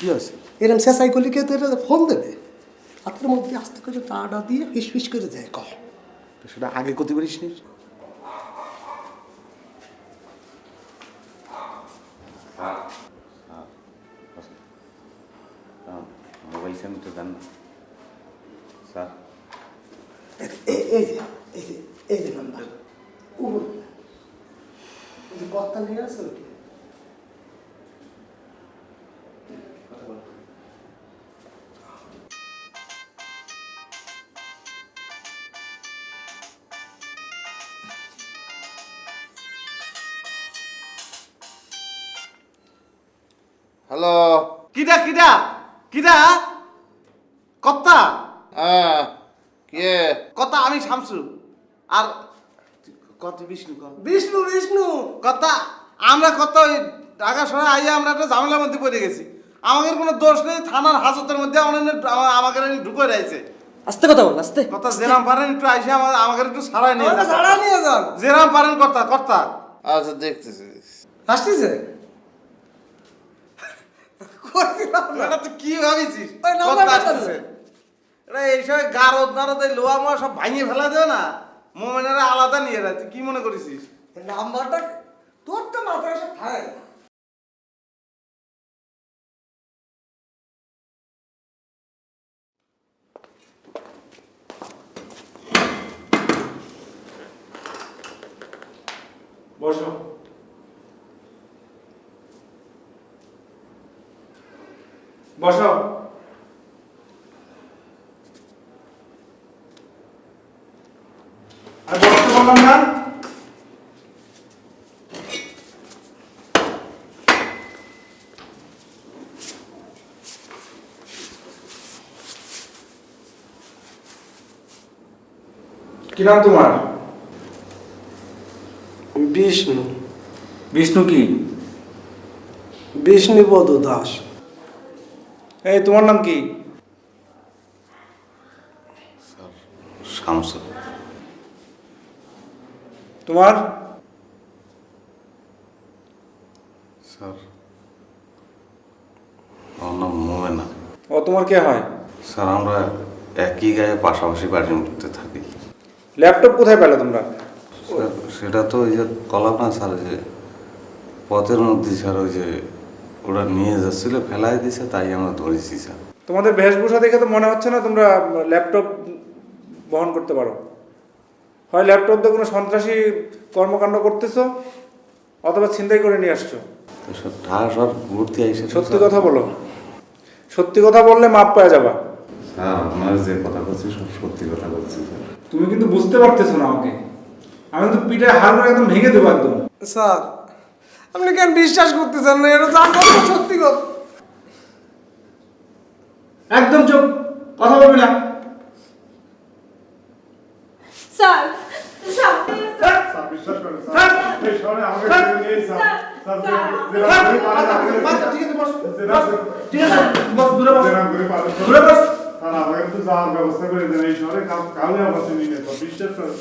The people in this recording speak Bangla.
কি এরম শেষাই করলে কেউ তো এটা ফোন দেবে। হাতের মধ্যে আস্তে করে টাটা দিয়ে ফিস ফিস করে যায় কল সেটা আগে করতে পারিস নি? মোবাইল সেন্টার দেন না স্যার এই যে এই যে এই যে নাম্বার কর্তা নিয়ে আছে হ্যালো। কিডা কিডা কিডা কত্তা হ্যাঁ কে? কত্তা আমি শামসু। আর কত বিষ্ণু কত বিষ্ণু বিষ্ণু। কথা আমরা কত ওই ঢাকা শহরে আইয়া আমরা একটা ঝামেলার মধ্যে পড়ে গেছি। আমাদের কোনো দোষ নেই থানার হাজতের মধ্যে আমাদের আমাকে ঢুকে রয়েছে। আস্তে কথা বল আস্তে। কথা যেরাম পারেন একটু আইসে আমার আমাকে একটু সারাই নিয়ে যান। নিয়ে যান। যেরাম পারেন কর্তা কর্তা। আচ্ছা দেখতেছি দেখতেছি। আসতেছে? করছিলাম না। তুই কি ভাবিছিস? ওই নাম্বারটা কর্তা এটা এই গারদ নারদ এই লোহা মোয়া সব ভাঙিয়ে ফেলা দেবে না? মোমেনেরা আলাদা নিয়ে রায় তুই কি মনে করেছিস? নাম্বারটা তোর তো মাথায় এসে থাকে। বসো। বসো। আর বসতে বললাম না? কি নাম তোমার? বিষ্ণু। বিষ্ণু কি? বিষ্ণুপদ দাস। এই তোমার নাম কি? তোমার? স্যার আমার নাম মোমেনা। ও তোমার কে হয়? স্যার আমরা একই গায়ে পাশাপাশি বাড়ির মধ্যে থাকি। ল্যাপটপ কোথায় পেলে তোমরা? সেটা তো ওই যে কলাম না স্যার যে পথের মধ্যে স্যার ওই যে ওরা নিয়ে যাচ্ছিল ফেলাই দিছে তাই আমরা ধরেছি স্যার। তোমাদের বেশভূষা দেখে তো মনে হচ্ছে না তোমরা ল্যাপটপ বহন করতে পারো। হয় ল্যাপটপ দিয়ে কোনো সন্ত্রাসী কর্মকাণ্ড করতেছো অথবা ছিনতাই করে নিয়ে আসছো? সত্যি কথা বলো। সত্যি কথা বললে মাপ পাওয়া যাবা। স্যার আপনার যে কথা বলছি সব সত্যি কথা বলছি তুমি কিন্তু বুঝতে পারতেছো না আমাকে। আমি তো পিঠে হার করে একদম ভেঙে দেবো একদম। স্যার আপনি কেন বিশ্বাস করতেছেন না? এটা জান সত্যি কথা। একদম চুপ। কথা বলবি না। স্যার স্যার ঠিক আছে বস। ঠিক আছে বস দূরে বস। দূরে বস। আমাকে তো যাওয়ার ব্যবস্থা করে দেন এই শহরে। কাউ কাউকে আমার চিনি না তো বিশ্বাস করেন